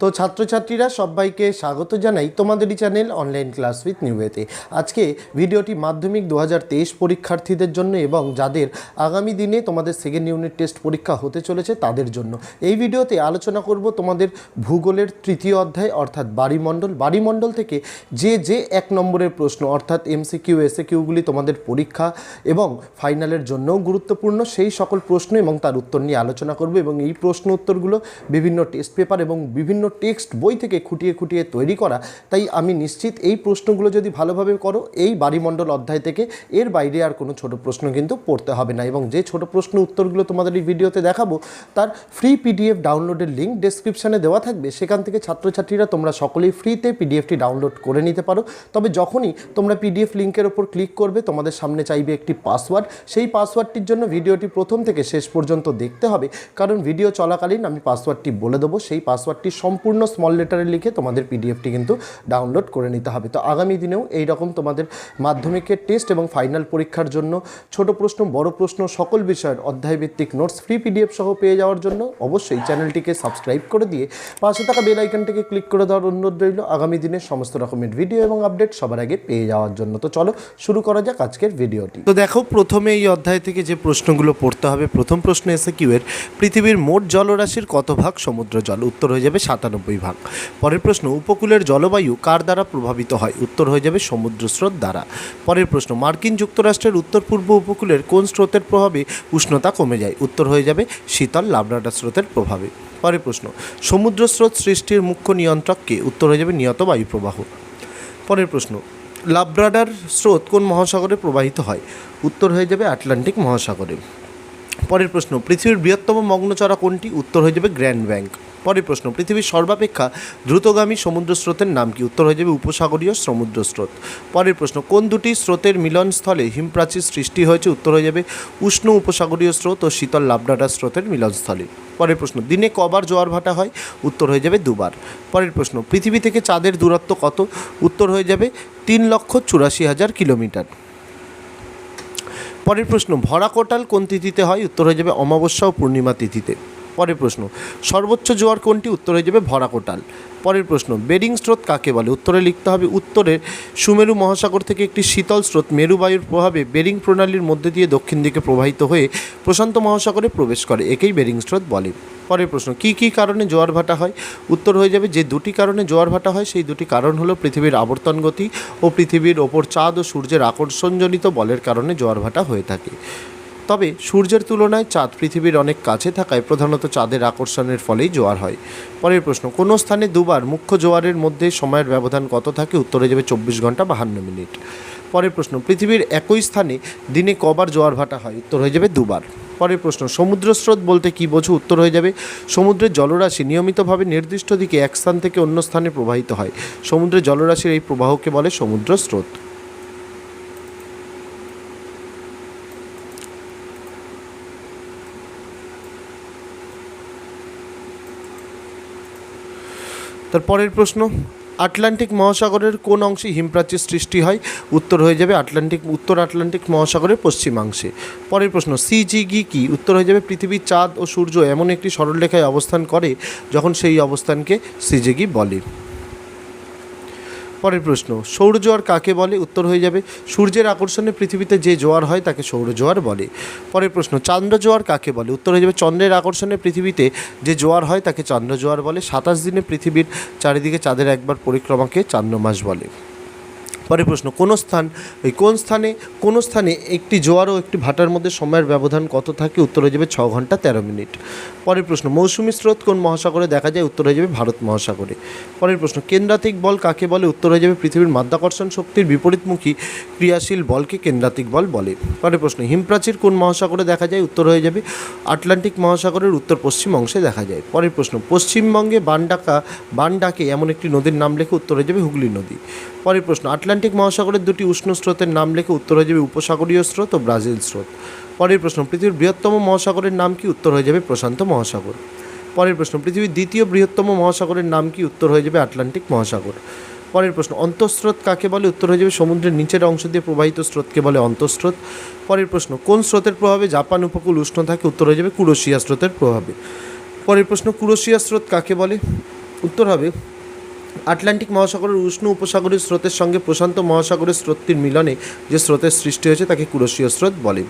তো ছাত্রছাত্রীরা সবাইকে স্বাগত জানাই তোমাদেরই চ্যানেল অনলাইন ক্লাস উইথ নিউয়েতে আজকে ভিডিওটি মাধ্যমিক দু হাজার তেইশ পরীক্ষার্থীদের জন্য এবং যাদের আগামী দিনে তোমাদের সেকেন্ড ইউনিট টেস্ট পরীক্ষা হতে চলেছে তাদের জন্য। এই ভিডিওতে আলোচনা করব তোমাদের ভূগোলের তৃতীয় অধ্যায় অর্থাৎ বাড়িমণ্ডল। বাড়িমণ্ডল থেকে যে যে এক নম্বরের প্রশ্ন অর্থাৎ এমসিকিউ এসএ কিউগুলি তোমাদের পরীক্ষা এবং ফাইনালের জন্যও গুরুত্বপূর্ণ, সেই সকল প্রশ্ন এবং তার উত্তর নিয়ে আলোচনা করব এবং এই প্রশ্ন উত্তরগুলো বিভিন্ন টেস্ট পেপার এবং বিভিন্ন টেক্সট বই থেকে খুঁটিয়ে খুঁটিয়ে তৈরি করা, তাই আমি নিশ্চিত এই প্রশ্নগুলো যদি ভালোভাবে করো, এই বাড়িমণ্ডল অধ্যায় থেকে এর বাইরে আর কোনো ছোট প্রশ্ন কিন্তু পড়তে হবে না। এবং যে ছোট প্রশ্ন উত্তরগুলো তোমাদের এই ভিডিওতে দেখাবো, তার ফ্রি পিডিএফ ডাউনলোডের লিঙ্ক ডেসক্রিপশানে দেওয়া থাকবে। সেখান থেকে ছাত্রছাত্রীরা তোমরা সকলেই ফ্রিতে পিডিএফটি ডাউনলোড করে নিতে পারো। তবে যখনই তোমরা পিডিএফ লিঙ্কের ওপর ক্লিক করবে, তোমাদের সামনে চাইবে একটি পাসওয়ার্ড সেই পাসওয়ার্ডটির জন্য ভিডিওটি প্রথম থেকে শেষ পর্যন্ত দেখতে হবে। কারণ ভিডিও চলাকালীন আমি পাসওয়ার্ডটি বলে দেবো। সেই পাসওয়ার্ডটি সম্পূর্ণ স্মল লেটারে লিখে তোমাদের পিডিএফটি কিন্তু ডাউনলোড করে নিতে হবে। তো আগামী দিনেও এই রকম তোমাদের মাধ্যমিকের টেস্ট এবং ফাইনাল পরীক্ষার জন্য ছোট প্রশ্ন, বড় প্রশ্ন, সকল বিষয়ের অধ্যায়ভিত্তিক নোটস ফ্রি পিডিএফ সহ পেয়ে যাওয়ার জন্য অবশ্যই চ্যানেলটিকে সাবস্ক্রাইব করে দিয়ে পাশে থাকা বেল আইকনটিকে ক্লিক করে দেওয়ার অনুরোধ রইল। আগামী দিনে সমস্ত রকমের ভিডিও এবং আপডেট সবার আগে পেয়ে যাওয়ার জন্য। তো চলো শুরু করা যাক আজকের ভিডিওটি তো দেখো, প্রথমে এই অধ্যায় থেকে যে প্রশ্নগুলো পড়তে হবে, প্রথম প্রশ্ন এসে কিউ এর, পৃথিবীর মোট জলরাশির কত ভাগ সমুদ্র জল? উত্তর হয়ে যাবে সাতানব্বই ভাগ। পরের প্রশ্ন, উপকূলের জলবায়ু কার দ্বারা প্রভাবিত হয়? উত্তর হয়ে যাবে সমুদ্র স্রোত দ্বারা। পরের প্রশ্ন, মার্কিন যুক্তরাষ্ট্রের উত্তর পূর্ব উপকূলের কোন স্রোতের প্রভাবে উষ্ণতা কমে যায়? উত্তর হয়ে যাবে, শীতল লাবরাডা স্রোতের প্রভাবে। পরের প্রশ্ন, সমুদ্র স্রোত সৃষ্টির মুখ্য নিয়ন্ত্রককে উত্তর হয়ে যাবে, নিয়ত বায়ু প্রবাহ। পরের প্রশ্ন লাব্রাডার স্রোত কোন মহাসাগরে প্রবাহিত হয়? উত্তর হয়ে যাবে, আটলান্টিক মহাসাগরে। পরের প্রশ্ন, পৃথিবীর বৃহত্তম মগ্নচরা কোনটি? উত্তর হয়ে যাবে, গ্র্যান্ড ব্যাংক। পরের প্রশ্ন, পৃথিবীর সর্বাপেক্ষা দ্রুতগামী সমুদ্র স্রোতের নাম কি? উত্তর হয়ে যাবে উপসাগরীয় সমুদ্র স্রোত। পরের প্রশ্ন, কোন দুটি স্রোতের মিলনস্থলে হিমপ্রাচীর সৃষ্টি হয়েছে? উত্তর হয়ে যাবে উষ্ণ উপসাগরীয় স্রোত ও শীতল লাবডাটা স্রোতের মিলনস্থলে। পরের প্রশ্ন, দিনে কবার জোয়ার ভাটা হয়? উত্তর হয়ে যাবে দুবার। পরের প্রশ্ন, পৃথিবী থেকে চাঁদের দূরত্ব কত? উত্তর হয়ে যাবে তিন লক্ষ চুরাশি হাজার কিলোমিটার। পরের প্রশ্ন ভরা কোটাল কোন তিথিতে হয়? উত্তর হয়ে যাবে অমাবস্যা ও পূর্ণিমা তিথিতে। পরের প্রশ্ন, সর্বোচ্চ জোয়ার কোনটি? উত্তর হয়ে যাবে ভরা কোটাল। পরের প্রশ্ন বেরিং স্রোত কাকে বলে? উত্তরে লিখতে হবে উত্তরের সুমেরু মহাসাগর থেকে একটি শীতল স্রোত মেরুবায়ুর প্রভাবে বেরিং প্রণালীর মধ্যে দিয়ে দক্ষিণ দিকে প্রবাহিত হয়ে প্রশান্ত মহাসাগরে প্রবেশ করে। একেই বেরিং স্রোত বলে। পরের প্রশ্ন, কী কী কারণে জোয়ার ভাটা হয়? উত্তর হয়ে যাবে, যে দুটি কারণে জোয়ার ভাটা হয়, সেই দুটি কারণ হলো পৃথিবীর আবর্তন গতি ও পৃথিবীর ওপর চাঁদ ও সূর্যের আকর্ষণজনিত বলের কারণে জোয়ার ভাটা হয়ে থাকে। তবে সূর্যের তুলনায় চাঁদ পৃথিবীর অনেক কাছে থাকায় প্রধানত চাঁদের আকর্ষণের ফলেই জোয়ার হয়। পরের প্রশ্ন, কোনো স্থানে দুবার মুখ্য জোয়ারের মধ্যে সময়ের ব্যবধান কত থাকে? উত্তরে যাবে চব্বিশ ঘণ্টা বাহান্ন মিনিট। পরের প্রশ্ন, পৃথিবীর একই স্থানে দিনে কবার জোয়ার ভাটা হয়? উত্তর হয়ে যাবে দুবার। পরের প্রশ্ন সমুদ্র স্রোত বলতে কী বোঝো? উত্তর হয়ে যাবে, সমুদ্রের জলরাশি নিয়মিতভাবে নির্দিষ্ট দিকে এক স্থান থেকে অন্য স্থানে প্রবাহিত হয়। সমুদ্রের জলরাশির এই প্রবাহকে বলে সমুদ্র স্রোত তার পরের প্রশ্ন, আটলান্টিক মহাসাগরের কোন অংশে হিমপ্রাচীর সৃষ্টি হয়? উত্তর হয়ে যাবে আটলান্টিক, উত্তর আটলান্টিক মহাসাগরের পশ্চিমাংশে। পরের প্রশ্ন সিজিগি কি? উত্তর হয়ে যাবে পৃথিবীর চাঁদ ও সূর্য এমন একটি সরলরেখায় অবস্থান করে যখন সেই অবস্থানকে সিজিগি বলে। পরের প্রশ্ন সৌরজোয়ার কাকে বলে? উত্তর হয়ে যাবে, সূর্যের আকর্ষণে পৃথিবীতে যে জোয়ার হয় তাকে সৌরজোয়ার বলে। পরের প্রশ্ন চন্দ্রজোয়ার কাকে বলে? উত্তর হয়ে যাবে, চন্দ্রের আকর্ষণে পৃথিবীতে যে জোয়ার হয় তাকে চন্দ্রজোয়ার বলে। সাতাশ দিনে পৃথিবীর চারিদিকে চাঁদের একবার পরিক্রমাকে চান্দ্রমাস বলে। পরের প্রশ্ন, কোন স্থান, ওই কোন স্থানে কোন স্থানে একটি জোয়ার ও একটি ভাটার মধ্যে সময়ের ব্যবধান কত থাকে? উত্তর হয়ে যাবে ছ ঘণ্টা তেরো মিনিট। পরের প্রশ্ন, মৌসুমী স্রোত কোন মহাসাগরে দেখা যায়? উত্তর হয়ে যাবে ভারত মহাসাগরে। পরের প্রশ্ন, কেন্দ্রাতিক বল কাকে বলে? উত্তর হয়ে যাবে পৃথিবীর মাধ্যাকর্ষণ শক্তির বিপরীতমুখী ক্রিয়াশীল বলকে কেন্দ্রাতিক বল বলে। পরের প্রশ্ন, হিমপ্রাচীর কোন মহাসাগরে দেখা যায়? উত্তর হয়ে যাবে আটলান্টিক মহাসাগরের উত্তর পশ্চিম অংশে দেখা যায়। পরের প্রশ্ন, পশ্চিমবঙ্গে বানডাকা বানডাকে এমন একটি নদীর নাম লেখে উত্তর হয়ে যাবে হুগলি নদী। পরের প্রশ্ন, আটলান্টিক মহাসাগরের দুটি উষ্ণ স্রোতের নাম লেখে উত্তর হয়ে যাবে উপসাগরীয় স্রোত ও ব্রাজিল স্রোত। পরের প্রশ্ন, পৃথিবীর বৃহত্তম মহাসাগরের নাম কি উত্তর হয়ে যাবে প্রশান্ত মহাসাগর? পরের প্রশ্ন, পৃথিবীর দ্বিতীয় বৃহত্তম মহাসাগরের নাম কি উত্তর হয়ে যাবে আটলান্টিক মহাসাগর? পরের প্রশ্ন, অন্তঃস্রোত কাকে বলে উত্তর হয়ে যাবে সমুদ্রের নিচের অংশ দিয়ে প্রবাহিত স্রোতকে বলে অন্তঃস্রোত? পরের প্রশ্ন, কোন স্রোতের প্রভাবে জাপান উপকূল উষ্ণ থাকে উত্তর হয়ে যাবে কুরোশিয়া স্রোতের প্রভাবে। পরের প্রশ্ন, কুরোশিয়া স্রোত কাকে বলে উত্তর হবে আটলান্টিক মহাসাগরের উষ্ণ উপসাগরীয় স্রোতের সঙ্গে প্রশান্ত মহাসাগরের স্রোতটির মিলনে যে স্রোতের সৃষ্টি হয়েছে তাকে কুরসীয় স্রোত বলে।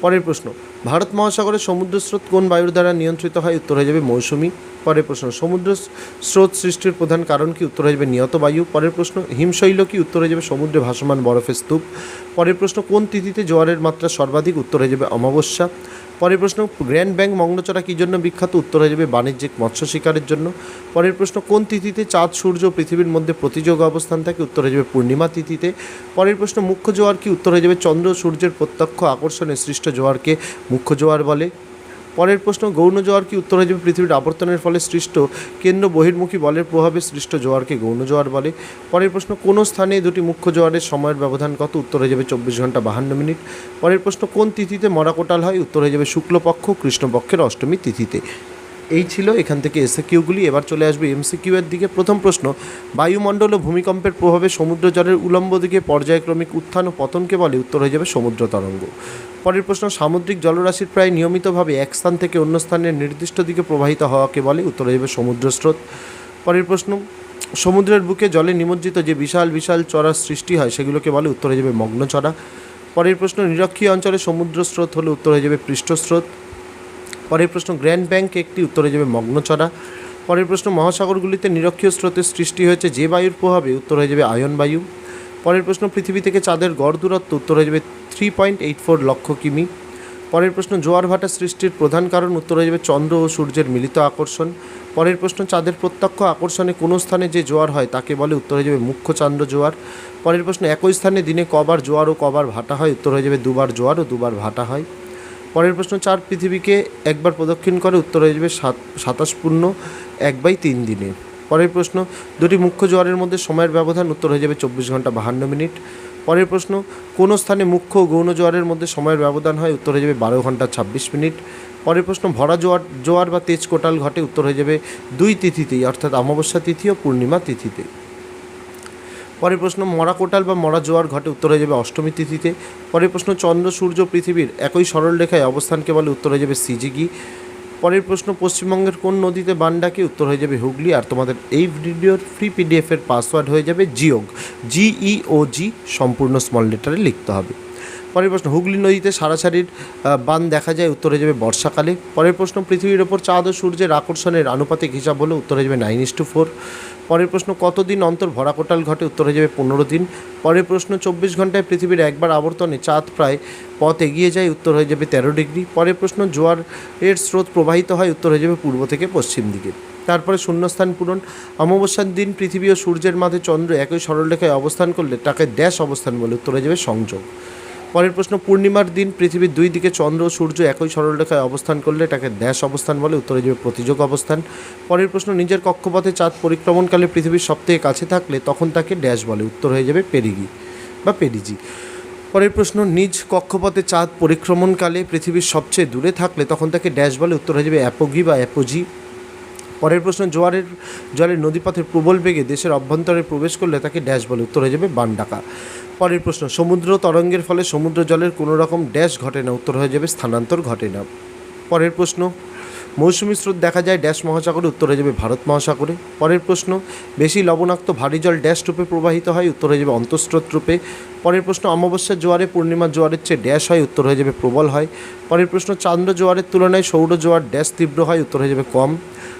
পরের প্রশ্ন, ভারত মহাসাগরের সমুদ্র স্রোত কোন বায়ুর দ্বারা নিয়ন্ত্রিত হয়? উত্তর হয়ে যাবে মৌসুমি। পরের প্রশ্ন, সমুদ্র স্রোত সৃষ্টির প্রধান কারণ কি? উত্তর হয়ে যাবে নিয়ত বায়ু। পরের প্রশ্ন, হিমশৈল কি? উত্তর হয়ে যাবে সমুদ্রে ভাসমান বরফের স্তূপ। পরের প্রশ্ন, কোন তিথিতে জোয়ারের মাত্রা সর্বাধিক? উত্তর হয়ে যাবে অমাবস্যা। পরের প্রশ্ন, গ্র্যান্ড ব্যাংক মগ্নচড়া কী জন্য বিখ্যাত? উত্তর হয়ে যাবে বাণিজ্যিক মৎস্য শিকারের জন্য। পরের প্রশ্ন, কোন তিথিতে চাঁদ, সূর্য পৃথিবীর মধ্যে প্রতিযোগ অবস্থান থাকে? উত্তর হয়ে যাবে পূর্ণিমা তিথিতে। পরের প্রশ্ন, মুখ্য জোয়ার কি? উত্তর হয়ে যাবে চন্দ্র সূর্যের প্রত্যক্ষ আকর্ষণে সৃষ্ট জোয়ারকে মুখ্য জোয়ার বলে। পরের প্রশ্ন, গৌণ জোয়ার কি উত্তর হয়ে যাবে পৃথিবীর আবর্তনের ফলে সৃষ্ট কেন্দ্র বহির্মুখী বলের প্রভাবে সৃষ্ট জোয়ারকে গৌণ জোয়ার বলে? পরের প্রশ্ন, কোন স্থানে দুটি মুখ্য জোয়ারের সময়ের ব্যবধান কত? উত্তর হয়ে যাবে চব্বিশ ঘণ্টা বাহান্ন মিনিট। পরের প্রশ্ন, কোন তিথিতে মরাকোটাল হয়? উত্তর হয়ে যাবে শুক্লপক্ষ, কৃষ্ণপক্ষের অষ্টমী তিথিতে। এই ছিল এখান থেকে এসে কিউগুলি এবার চলে আসবে এমসিকিউ এর দিকে। প্রথম প্রশ্ন, বায়ুমণ্ডল ও ভূমিকম্পের প্রভাবে সমুদ্র জলের উলম্ব দিকে পর্যায়ক্রমিক উত্থান ও পতনকে বলে উত্তর হয়ে যাবে সমুদ্র তরঙ্গ। পরের প্রশ্ন, সামুদ্রিক জলরাশির প্রায় নিয়মিতভাবে এক স্থান থেকে অন্য স্থানের নির্দিষ্ট দিকে প্রবাহিত হওয়াকে বলে উত্তর হয়ে যাবে সমুদ্র স্রোত। পরের প্রশ্ন, সমুদ্রের বুকে জলে নিমজ্জিত যে বিশাল বিশাল চড়ার সৃষ্টি হয়, সেগুলোকে বলে উত্তর হয়ে যাবে মগ্ন চড়া পরের প্রশ্ন, নিরক্ষীয় অঞ্চলে সমুদ্র স্রোত হলে উত্তর হয়ে যাবে পৃষ্ঠস্রোত। পরের প্রশ্ন, গ্র্যান্ড ব্যাংক একটি উত্তরে যাবে মগ্নচড়া পরের প্রশ্ন, মহাসাগরগুলিতে নিরক্ষীয় স্রোতের সৃষ্টি হয়েছে যে বায়ুর প্রভাবে, উত্তর হয়ে যাবে আয়ন বায়ু। পরের প্রশ্ন, পৃথিবী থেকে চাঁদের গড় দূরত্ব, উত্তর হয়ে যাবে থ্রি পয়েন্ট এইট ফোর লক্ষ কিমি। পরের প্রশ্ন, জোয়ার ভাটা সৃষ্টির প্রধান কারণ, উত্তর হয়ে যাবে চন্দ্র ও সূর্যের মিলিত আকর্ষণ। পরের প্রশ্ন, চাঁদের প্রত্যক্ষ আকর্ষণে কোনো স্থানে যে জোয়ার হয়, তাকে বলে উত্তর হয়ে যাবে মুখ্য চান্দ্র জোয়ার। পরের প্রশ্ন, একই স্থানে দিনে কবার জোয়ার ও কবার ভাটা হয়, উত্তর হয়ে যাবে দুবার জোয়ার ও দুবার ভাটা হয়। পরের প্রশ্ন, চার পৃথিবীকে একবার প্রদক্ষিণ করে উত্তর হয়ে যাবে সাত, সাতাশ পূর্ণ এক বাই তিন দিনে। পরের প্রশ্ন, দুটি মুখ্য জোয়ারের মধ্যে সময়ের ব্যবধান উত্তর হয়ে যাবে চব্বিশ ঘণ্টা বাহান্ন মিনিট। পরের প্রশ্ন, কোন স্থানে মুখ্য গৌণ জোয়ারের মধ্যে সময়ের ব্যবধান হয় উত্তর হয়ে যাবে বারো ঘণ্টা ছাব্বিশ মিনিট। পরের প্রশ্ন, ভরা জোয়ার জোয়ার বা তেজ কোটাল ঘটে উত্তর হয়ে যাবে দুই তিথিতেই, অর্থাৎ অমাবস্যা তিথি ও পূর্ণিমা তিথিতে। পরের প্রশ্ন, মরা কোটাল বা মরা জোয়ার ঘটে উত্তর হয়ে যাবে অষ্টমী তিথিতে। পরের প্রশ্ন, চন্দ্র, সূর্য, পৃথিবীর একই সরল রেখায় অবস্থানকে বলে উত্তর হয়ে যাবে সিজিগি। পরের প্রশ্ন, পশ্চিমবঙ্গের কোন নদীতে বান ডাকে উত্তর হয়ে যাবে হুগলি? আর তোমাদের এই ভিডিওর ফ্রি পিডিএফের পাসওয়ার্ড হয়ে যাবে জিওগ। জিই ও জি সম্পূর্ণ স্মল লেটারে লিখতে হবে। পরের প্রশ্ন, হুগলি নদীতে সারাসারির বান দেখা যায় উত্তর হয়ে যাবে বর্ষাকালে। পরের প্রশ্ন, পৃথিবীর ওপর চাঁদ ও সূর্যের আকর্ষণের আনুপাতিক হিসাব হলে উত্তর হয়ে যাবে নাইন ইস টু ফোর পরের প্রশ্ন, কতদিন অন্তর ভরা কোটাল ঘটে উত্তর হয়ে যাবে? পনেরো দিন। পরের প্রশ্ন, চব্বিশ ঘন্টায় পৃথিবীর একবার আবর্তনে চাঁদ প্রায় পথ এগিয়ে যায়, উত্তর হয়ে যাবে তেরো ডিগ্রি। পরের প্রশ্ন জোয়ার এর স্রোত প্রবাহিত হয়, উত্তর হয়ে যাবে পূর্ব থেকে পশ্চিম দিকে। তারপরে শূন্যস্থান পূরণ। অমাবস্যার দিন পৃথিবী ও সূর্যের মাঝে চন্দ্র একই সরলরেখায় অবস্থান করলে তাকে ড্যাশ অবস্থান বলে উত্তর হয়ে যাবে সংযোগ। পরের প্রশ্ন, পূর্ণিমার দিন পৃথিবীর দুই দিকে চন্দ্র সূর্য একই সরলরেখায় অবস্থান করলে এটাকে ড্যাশ অবস্থান বলে, উত্তরে যাবে প্রতিযোগ অবস্থান। পরের প্রশ্ন, নিজের কক্ষপথে চাঁদ পরিক্রমণকালে পৃথিবীর সবথেকে কাছে থাকলে তখন তাকে ড্যাশ বলে, উত্তর হয়ে যাবে পেরিগি বা পেরিজি। পরের প্রশ্ন, নিজ কক্ষপথে চাঁদ পরিক্রমণকালে পৃথিবীর সবচেয়ে দূরে থাকলে তখন তাকে ড্যাশ বলে, উত্তর হয়ে যাবে অ্যাপোগি বা অ্যাপোজি। পরের প্রশ্ন, জোয়ারের জলের নদীপথের প্রবল বেগে দেশের অভ্যন্তরে প্রবেশ করলে তাকে ড্যাশ বলে, উত্তর হয়ে যাবে বানডাকা। পরের প্রশ্ন। সমুদ্র তরঙ্গের ফলে সমুদ্র জলের কোনো রকম ড্যাশ ঘটে না। উত্তর হয়ে যাবে স্থানান্তর ঘটে না। পরের প্রশ্ন, মৌসুমী স্রোত দেখা যায় ড্যাশ মহাসাগরে, উত্তর হয়ে যাবে ভারত মহাসাগরে। পরের প্রশ্ন, বেশি লবণাক্ত ভারী জল ড্যাশ রূপে প্রবাহিত হয়, উত্তর হয়ে যাবে অন্তঃস্রোত রূপে। পরের প্রশ্ন অমাবস্যার জোয়ারে পূর্ণিমা জোয়ারের চেয়ে ড্যাশ হয়, উত্তর হয়ে যাবে প্রবল হয়। পরের প্রশ্ন, চান্দ্র জোয়ারের তুলনায় সৌর জোয়ার ড্যাশ তীব্র হয়, উত্তর হয়ে যাবে কম।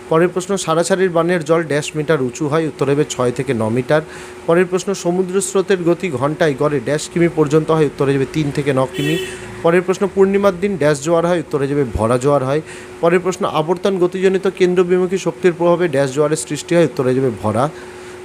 পরের প্রশ্ন সারাসারির বানের জল ড্যাশ মিটার উঁচু হয়, উত্তর হবে ছয় থেকে ন মিটার। পরের প্রশ্ন, সমুদ্র স্রোতের গতি ঘন্টায় গড়ে ড্যাশ কিমি পর্যন্ত হয়, উত্তরে যাবে তিন থেকে ন কিমি। পরের প্রশ্ন, পূর্ণিমার দিন ড্যাশ জোয়ার হয়, উত্তরে যাবে ভরা জোয়ার হয়। পরের প্রশ্ন, আবর্তন গতিজনিত কেন্দ্রবিমুখী শক্তির প্রভাবে ড্যাশ জোয়ারের সৃষ্টি হয়, উত্তরে যাবে ভরা।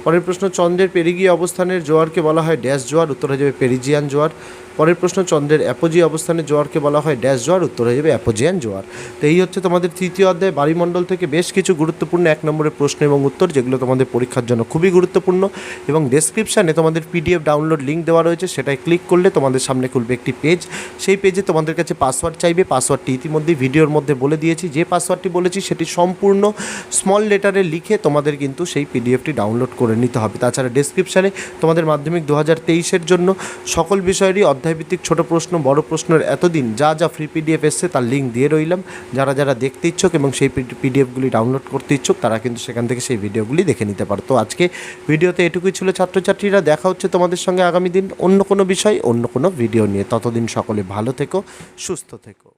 পরের প্রশ্ন, চন্দ্রের পেরিগিয়ে অবস্থানের জোয়ারকে বলা হয় ড্যাশ জোয়ার, উত্তরে যাবে পেরিজিয়ান জোয়ার। পরের প্রশ্ন, চন্দ্রের অ্যাপোজি অবস্থানে জোয়ারকে বলা হয় ড্যাশ জোয়ার, উত্তর হয়ে যাবে অ্যাপোজিয়ান জোয়ার। তো এই হচ্ছে তোমাদের তৃতীয় অধ্যায়। বায়ুমণ্ডল থেকে বেশ কিছু গুরুত্বপূর্ণ এক নম্বরের প্রশ্ন এবং উত্তর, যেগুলো তোমাদের পরীক্ষার জন্য খুবই গুরুত্বপূর্ণ এবং ডেসক্রিপশানে তোমাদের পিডিএফ ডাউনলোড লিঙ্ক দেওয়া রয়েছে। সেটাই ক্লিক করলে তোমাদের সামনে খুলবে একটি পেজ সেই পেজে তোমাদের কাছে পাসওয়ার্ড চাইবে। পাসওয়ার্ডটি ইতিমধ্যেই ভিডিওর মধ্যে বলে দিয়েছি। যে পাসওয়ার্ডটি বলেছি, সেটি সম্পূর্ণ স্মল লেটারে লিখে তোমাদের কিন্তু সেই পিডিএফটি ডাউনলোড করে নিতে হবে। তাছাড়া ডেসক্রিপশানে তোমাদের মাধ্যমিক দু হাজার তেইশের জন্য সকল বিষয়েরই অধ্যায়ভিত্তিক ছোট প্রশ্ন, বড় প্রশ্নের এতদিন যা যা ফ্রি পিডিএফ এসছে তার লিঙ্ক দিয়ে রইলাম। যারা যারা দেখতে ইচ্ছুক এবং সেই পিডিএফগুলি ডাউনলোড করতে ইচ্ছুক, তারা কিন্তু সেখান থেকে সেই ভিডিওগুলি দেখে নিতে পারো। তো আজকে ভিডিওতে এটুকুই ছিল ছাত্রছাত্রীরা। দেখা হচ্ছে তোমাদের সঙ্গে আগামী দিন অন্য কোনো বিষয়, অন্য কোনো ভিডিও নিয়ে। ততদিন সকলে ভালো থেকো, সুস্থ থেকো।